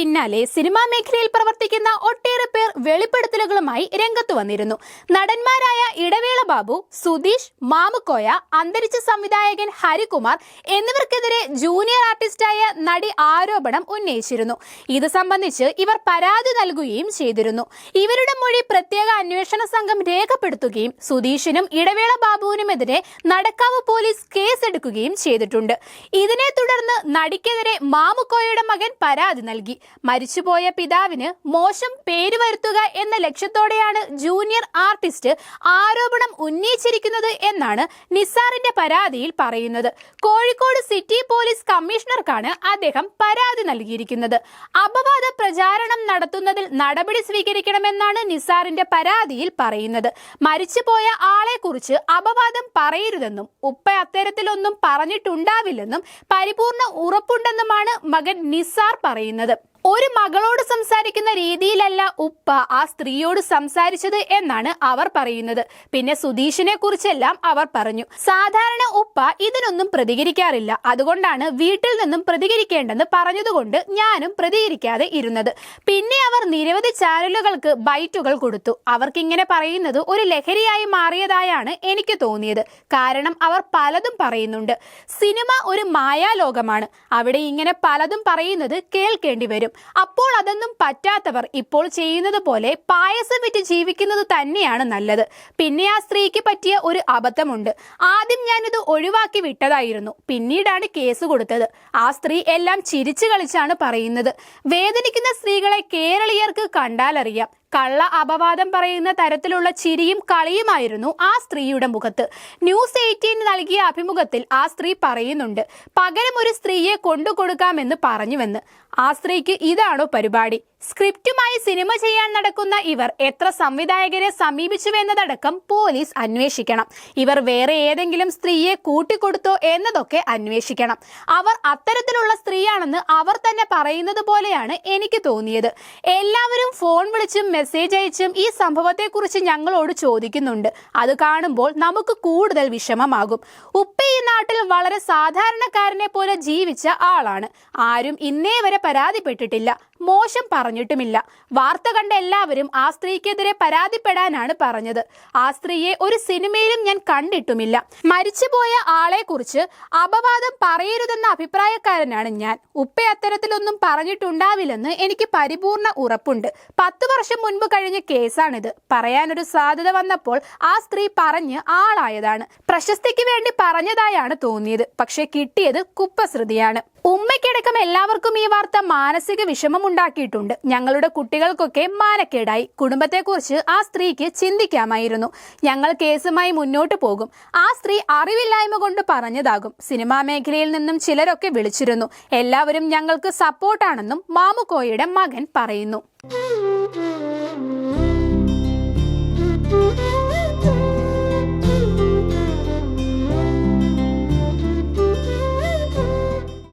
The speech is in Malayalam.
പിന്നാലെ സിനിമാ മേഖലയിൽ പ്രവർത്തിക്കുന്ന ഒട്ടേറെ പേർ വെളിപ്പെടുത്തലുകളുമായി രംഗത്ത് വന്നിരുന്നു. നടന്മാരായ ഇടവേള ബാബു സുധീഷ് മാമുക്കോയ അന്തരിച്ച സംവിധായകൻ ഹരികുമാർ എന്നിവർക്കെതിരെ ജൂനിയർ ആർട്ടിസ്റ്റായ നടി ആരോപണം ഉന്നയിച്ചിരുന്നു. ഇത് സംബന്ധിച്ച് ഇവർ പരാതി നൽകുകയും ചെയ്തിരുന്നു. ഇവരുടെ മൊഴി പ്രത്യേക അന്വേഷണ സംഘം രേഖപ്പെടുത്തുകയും സുധീഷിനും ഇടവേള ബാബുവിനുമെതിരെ നടക്കാവ് പോലീസ് കേസെടുക്കുകയും ചെയ്തിട്ടുണ്ട്. ഇതിനെ തുടർന്ന് നടിക്കെതിരെ മാമുക്കോയയുടെ മകൻ പരാതി നൽകി. മരിച്ചുപോയ പിതാവിന് മോശം പേര് വരുത്തുക എന്ന ലക്ഷ്യത്തോടെയാണ് ജൂനിയർ ആർട്ടിസ്റ്റ് ആരോപണം ഉന്നയിച്ചിരിക്കുന്നത് എന്നാണ് നിസാറിന്റെ പരാതിയിൽ പറയുന്നത്. കോഴിക്കോട് സിറ്റി പോലീസ് കമ്മീഷണർക്കാണ് അദ്ദേഹം പരാതി നൽകിയിരിക്കുന്നത്. അപവാദ പ്രചാരണം നടത്തുന്നതിൽ നടപടി സ്വീകരിക്കണമെന്നാണ് നിസാറിന്റെ പരാതിയിൽ പറയുന്നത്. മരിച്ചുപോയ ആളെക്കുറിച്ച് അപവാദം പറയരുതെന്നും ഉപ്പ അത്തരത്തിലൊന്നും പറഞ്ഞിട്ടുണ്ടാവില്ലെന്നും പരിപൂർണ ഉറപ്പുണ്ടെന്നുമാണ് മകൻ നിസാർ പറയുന്നത്. ഒരു മകളോട് സംസാരിക്കുന്ന രീതിയിലല്ല ഉപ്പ ആ സ്ത്രീയോട് സംസാരിച്ചത് എന്നാണ് അവർ പറയുന്നത്. പിന്നെ സുധീഷിനെ കുറിച്ചെല്ലാം അവർ പറഞ്ഞു. സാധാരണ ഉപ്പ ഇതിനൊന്നും പ്രതികരിക്കാറില്ല. അതുകൊണ്ടാണ് വീട്ടിൽ നിന്നും പ്രതികരിക്കേണ്ടെന്ന് പറഞ്ഞതുകൊണ്ട് ഞാനും പ്രതികരിക്കാതെ ഇരുന്നത്. പിന്നെ അവർ നിരവധി ചാനലുകൾക്ക് ബൈറ്റുകൾ കൊടുത്തു. അവർക്കിങ്ങനെ പറയുന്നത് ഒരു ലഹരിയായി മാറിയതായാണ് എനിക്ക് തോന്നിയത്. കാരണം അവർ പലതും പറയുന്നുണ്ട്. സിനിമ ഒരു മായാലോകമാണ്. അവിടെ ഇങ്ങനെ പലതും പറയുന്നത് കേൾക്കേണ്ടി വരും. അപ്പോൾ അതൊന്നും പറ്റാത്തവർ ഇപ്പോൾ ചെയ്യുന്നത് പോലെ പായസം വിറ്റ് ജീവിക്കുന്നത് തന്നെയാണ് നല്ലത്. പിന്നെ ആ സ്ത്രീക്ക് പറ്റിയ ഒരു അബദ്ധമുണ്ട്. ആദ്യം ഞാനിത് ഒഴിവാക്കി വിട്ടതായിരുന്നു. പിന്നീടാണ് കേസ് കൊടുത്തത്. ആ സ്ത്രീ എല്ലാം ചിരിച്ചു കളിച്ചാണ് പറയുന്നത്. വേദനിക്കുന്ന സ്ത്രീകളെ കേരളീയർക്ക് കണ്ടാലറിയാം. കള്ള അപവാദം പറയുന്ന തരത്തിലുള്ള ചിരിയും കളിയുമായിരുന്നു ആ സ്ത്രീയുടെ മുഖത്ത്. ന്യൂസ് എയ്റ്റീൻ നൽകിയ അഭിമുഖത്തിൽ ആ സ്ത്രീ പറയുന്നുണ്ട് പകരം ഒരു സ്ത്രീയെ കൊണ്ടുകൊടുക്കാമെന്ന് പറഞ്ഞുവെന്ന്. ആ സ്ത്രീക്ക് ഇതാണോ പരിപാടി? സ്ക്രിപ്റ്റുമായി സിനിമ ചെയ്യാൻ നടക്കുന്ന ഇവർ എത്ര സംവിധായകരെ സമീപിച്ചുവെന്നതടക്കം പോലീസ് അന്വേഷിക്കണം. ഇവർ വേറെ ഏതെങ്കിലും സ്ത്രീയെ കൂട്ടിക്കൊടുത്തോ എന്നതൊക്കെ അന്വേഷിക്കണം. അവർ അത്തരത്തിലുള്ള സ്ത്രീയാണെന്ന് അവർ തന്നെ പറയുന്നത് പോലെയാണ് എനിക്ക് തോന്നിയത്. എല്ലാവരും ഫോൺ വിളിച്ചും മെസ്സേജ് അയച്ചും ഈ സംഭവത്തെക്കുറിച്ച് ഞങ്ങളോട് ചോദിക്കുന്നുണ്ട്. അത് കാണുമ്പോൾ നമുക്ക് കൂടുതൽ വിഷമമാകും. ഉപ്പ ഈ നാട്ടിൽ വളരെ സാധാരണക്കാരനെ പോലെ ജീവിച്ച ആളാണ്. ആരും ഇന്നേ വരെ പരാതിപ്പെട്ടിട്ടില്ല. മോശം പറഞ്ഞിട്ടുമില്ല. വാർത്ത കണ്ട എല്ലാവരും ആ സ്ത്രീക്കെതിരെ പരാതിപ്പെടാനാണ് പറഞ്ഞത്. ആ സ്ത്രീയെ ഒരു സിനിമയിലും ഞാൻ കണ്ടിട്ടുമില്ല. മരിച്ചുപോയ ആളെക്കുറിച്ച് അപവാദം പറയരുതെന്ന അഭിപ്രായക്കാരനാണ് ഞാൻ. ഉപ്പ അത്തരത്തിലൊന്നും പറഞ്ഞിട്ടുണ്ടാവില്ലെന്ന് എനിക്ക് പരിപൂർണ ഉറപ്പുണ്ട്. പത്ത് വർഷം മുൻപ് കഴിഞ്ഞ കേസാണിത്. പറയാനൊരു സാധ്യത വന്നപ്പോൾ ആ സ്ത്രീ പറഞ്ഞ് ആളായതാണ്. പ്രശസ്തിക്ക് വേണ്ടി പറഞ്ഞതായാണ് തോന്നിയത്. പക്ഷെ കിട്ടിയത് കുപ്പശ്രുതിയാണ് ഉമ്മയ്ക്കടക്കം എല്ലാവർക്കും ഈ വാർത്ത മാനസിക ഉണ്ടാക്കിയിട്ടുണ്ട്. ഞങ്ങളുടെ കുട്ടികൾക്കൊക്കെ മാനക്കേടായി. കുടുംബത്തെക്കുറിച്ച് ആ സ്ത്രീക്ക് ചിന്തിക്കാമായിരുന്നു. ഞങ്ങൾ കേസുമായി മുന്നോട്ട് പോകും. ആ സ്ത്രീ അറിവില്ലായ്മ കൊണ്ട് പറഞ്ഞതാകും. സിനിമാ മേഖലയിൽ നിന്നും ചിലരൊക്കെ വിളിച്ചിരുന്നു. എല്ലാവരും ഞങ്ങൾക്ക് സപ്പോർട്ടാണെന്നും മാമുക്കോയുടെ മകൻ പറയുന്നു.